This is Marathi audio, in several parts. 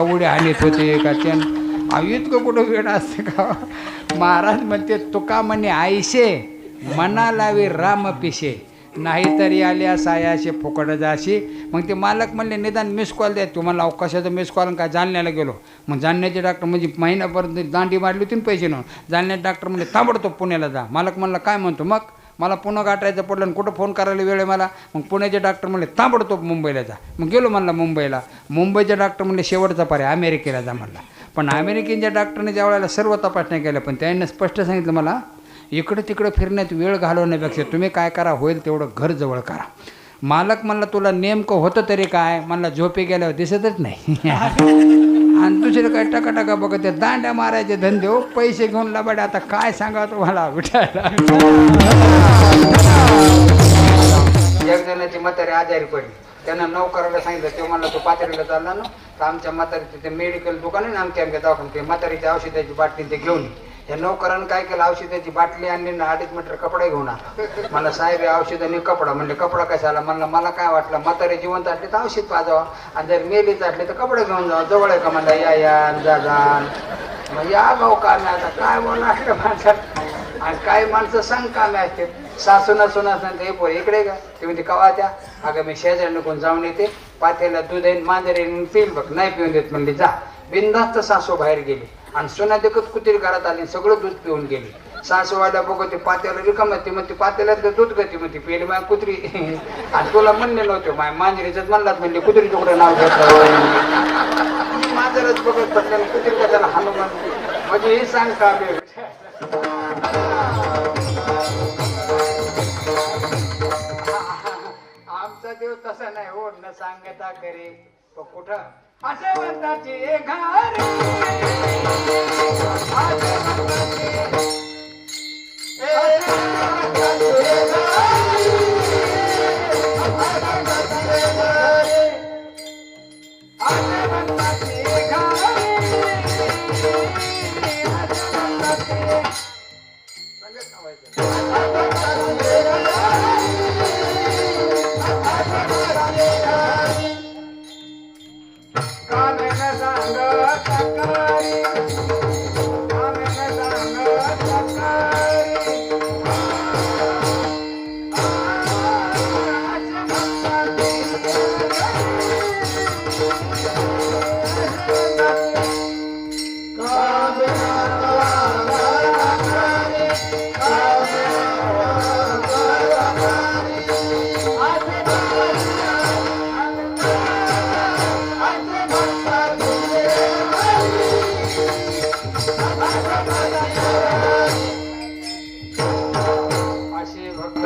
उड्या हानीत होते का त्यान अहो, इतकं कुठं वेळ असते का? महाराज म्हणते तुका म्हणे आईशे मनालावी राम पिशे नाहीतरी आल्या सायाशे फुकट जाशी. मग ते मालक म्हणले निदान मिस कॉल द्या. तुम्हाला अवकाशाचं मिस कॉल काय जालन्याला गेलो. मग जालन्याचे डॉक्टर म्हणजे महिनाभर दांडी मारली होती ना पैसे नव्हतं जालन्याचे डॉक्टर म्हणले ताबडतोब पुण्याला जा. मालक म्हणला काय म्हणतो मग? मला पुन्हा गाठायचं पडलं आणि कुठं फोन करायला वेळ आहे मला? मग पुण्याचे डॉक्टर म्हणले ताबडतोब मुंबईला जा. मग गेलो म्हणला मुंबईला. मुंबईचे डॉक्टर म्हणले शेवटचा पर्याय अमेरिकेला जा म्हणला. पण अमेरिकेच्या डॉक्टरने ज्या वेळेला सर्व तपासण्या केल्या पण त्यांनी स्पष्ट सांगितलं मला इकडं तिकडं फिरण्यात वेळ घालवण्यापेक्षा तुम्ही काय करा होईल तेवढं घर जवळ करा. मालक म्हणला तुला नेमकं होतं तरी काय? म्हणला झोपे गेल्यावर दिसतच नाही. आणि दुसरं काय टका टका बघत ते दांड्या मारायचे धंदे हो पैसे घेऊन लबाडे आता काय सांगा तुम्हाला विठायला एक जणाची म्हातारी आजारी पडली. त्यांना नोकराला सांगितलं ते म्हणलं तो पातळीला चालला ना तर आमच्या म्हातारी तिथे मेडिकल दुकान आहे ना आमच्या आमच्या ते म्हातारीच्या औषधाची बाटली ते घेऊन हे या नोकरानं काय केलं? औषधाची बाटली आणली ना अडीच मीटर कपडे घेऊन आला. मला साहेब औषध औषधाने कपडा. म्हणले कपडा कशाला? म्हणलं मला काय वाटलं म्हातारे जिवंत असले तर औषध पाजावा आणि जर मेलीच असले तर कपडे घेऊन जावा. जवळ आहे का? म्हणलं या या जा जा. मग या भाऊ कामे आता काय बोलणार माणसात आणि काही माणसं सांग कामे असते. सासूना सुना सांगते हे पोर इकडे का ते म्हणते कवा त्या? अगं मी शेजारी कोण जाऊन येते. पातेला दूध आहे मांजर पिईल बघ. नाही पिऊन देत. म्हणली जा. बिंदास्त सासू बाहेर गेली. आणि सुना देखत कुत्री घरात आली सगळं दूध पिऊन गेली. बघत ते पात्याला रिकाम मग म्हणते पात्याला दूध गती म्हणते पेली माय कुत्री. आणि तुला म्हणले नव्हते माय मांजरीच म्हणलात म्हणले कुत्री तुकडं नाव घेतलं मांजरच बघत बसल्या कुत्री कशाला हनुमान म्हणजे हे सांग का आमचा देव तसा नाही हो न सांगता करे तो कुठं? असे म्हणताची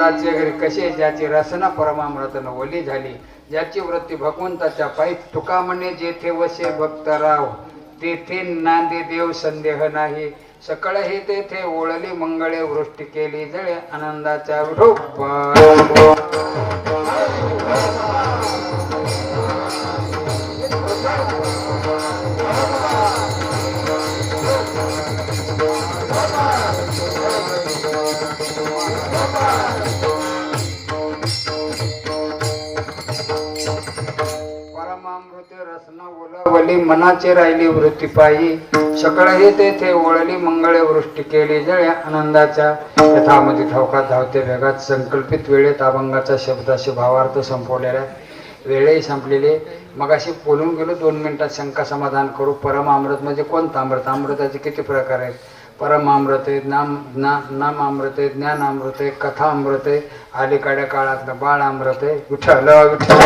असे घरी कसे ज्याची रसना परमामृतन ओली झाली ज्याची वृत्ती भगवंताच्या पायी तुका म्हणे जेथे वसे भक्त राव तेथे नांदे देव संदेह नाही. सकळ हे तेथे ओळली मंगळे वृष्टी केली जळे आनंदाच्या विठोबा ओलावली मनाचे राहिली वृत्ती पायी. सकळ तेथे ओळली मंगळे वृष्टी केली जळ्या आनंदाच्या यथामध्ये ठावकात धावते. वेगात संकल्पित वेळेत अभंगाचा शब्दाशी भावार्थ संपवलेल्या वेळही संपलेले. मगाशी बोलून गेलो दोन मिनिटात शंका समाधान करू. परमामृत म्हणजे कोणतं अमृत? अमृताचे किती प्रकार आहेत? परमामृत आहे नाम ना नाम अमृत आहे ज्ञान अमृत आहे कथा अमृत आहे अलीकडे काळातलं बाळ अमृत आहे. विठ्ठल विठ्ठल!